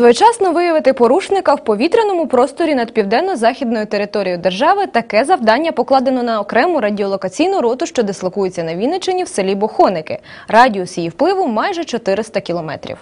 Своєчасно виявити порушника в повітряному просторі над південно-західною територією держави таке завдання покладено на окрему радіолокаційну роту, що дислокується на Вінниччині в селі Бохоники. Радіус її впливу майже 400 кілометрів.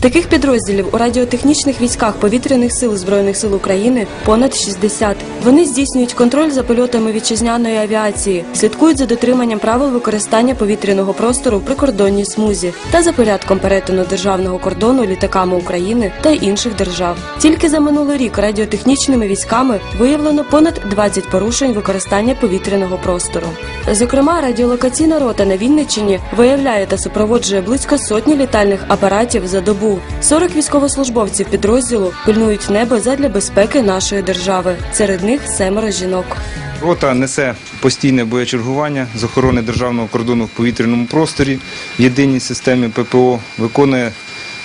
Таких підрозділів у радіотехнічних військах повітряних сил Збройних сил України понад 60. Вони здійснюють контроль за польотами вітчизняної авіації, слідкують за дотриманням правил використання повітряного простору в прикордонній смузі та за порядком перетину державного кордону літаками України та інших держав. Тільки за минулий рік радіотехнічними військами виявлено понад 20 порушень використання повітряного простору. Зокрема, радіолокаційна рота на Вінниччині виявляє та супроводжує близько сотні літальних апаратів за добу. 40 військовослужбовців підрозділу пильнують небо задля безпеки нашої держави. Серед них семеро жінок. Рота несе постійне боєчергування з охорони державного кордону в повітряному просторі в єдиній системі ППО, виконує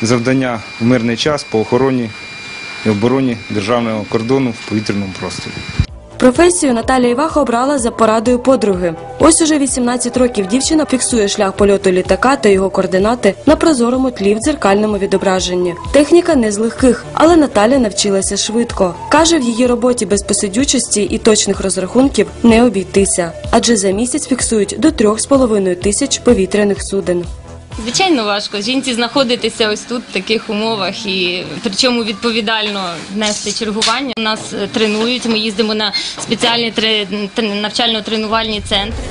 завдання в мирний час по охороні і обороні державного кордону в повітряному просторі. Професію Наталія Іваха обрала за порадою подруги. Ось уже 18 років дівчина фіксує шлях польоту літака та його координати на прозорому тлі в дзеркальному відображенні. Техніка не з легких, але Наталя навчилася швидко. Каже, в її роботі без посидючості і точних розрахунків не обійтися, адже за місяць фіксують до 3,5 тисяч повітряних суден. Звичайно, важко жінці знаходитися ось тут в таких умовах і причому відповідально нести чергування. Нас е, тренують. Ми їздимо на спеціальні тре- тре- навчально-тренувальні центри.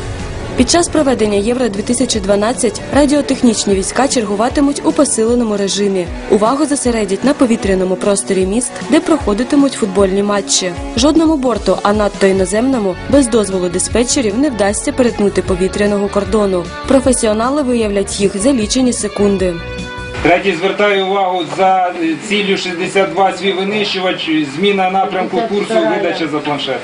Під час проведення Євро 2012 радіотехнічні війська чергуватимуть у посиленому режимі. Увагу зосередять на повітряному просторі міст, де проходитимуть футбольні матчі. Жодному борту, а надто іноземному, без дозволу диспетчерів не вдасться перетнути повітряного кордону. Професіонали виявлять їх за лічені секунди. Третій звертаю увагу за ціллю 62 свій винищувач, зміна напрямку курсу, видача за планшет.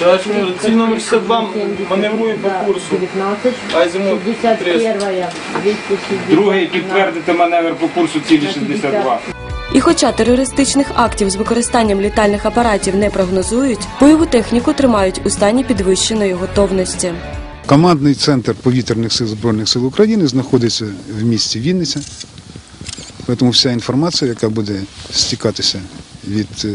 Так, ціль номер 62 маневрує по курсу. 19, Азимут 61, 260. Другий підтвердити маневр по курсу цілі 62. І хоча терористичних актів з використанням літальних апаратів не прогнозують, бойову техніку тримають у стані підвищеної готовності. Командний центр повітряних сил Збройних сил України знаходиться в місті Вінниця. Тому вся інформація, яка буде стікатися від е,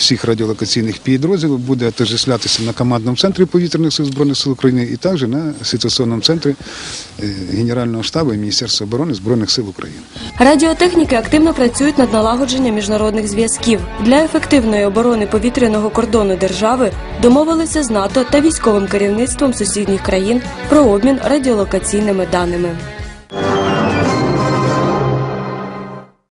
всіх радіолокаційних підрозділів, буде отождествлятися на командному центрі повітряних сил Збройних сил України і також на ситуаційному центрі е, Генерального штабу і Міністерства оборони Збройних сил України. Радіотехніки активно працюють над налагодженням міжнародних зв'язків. Для ефективної оборони повітряного кордону держави домовилися з НАТО та військовим керівництвом сусідніх країн про обмін радіолокаційними даними.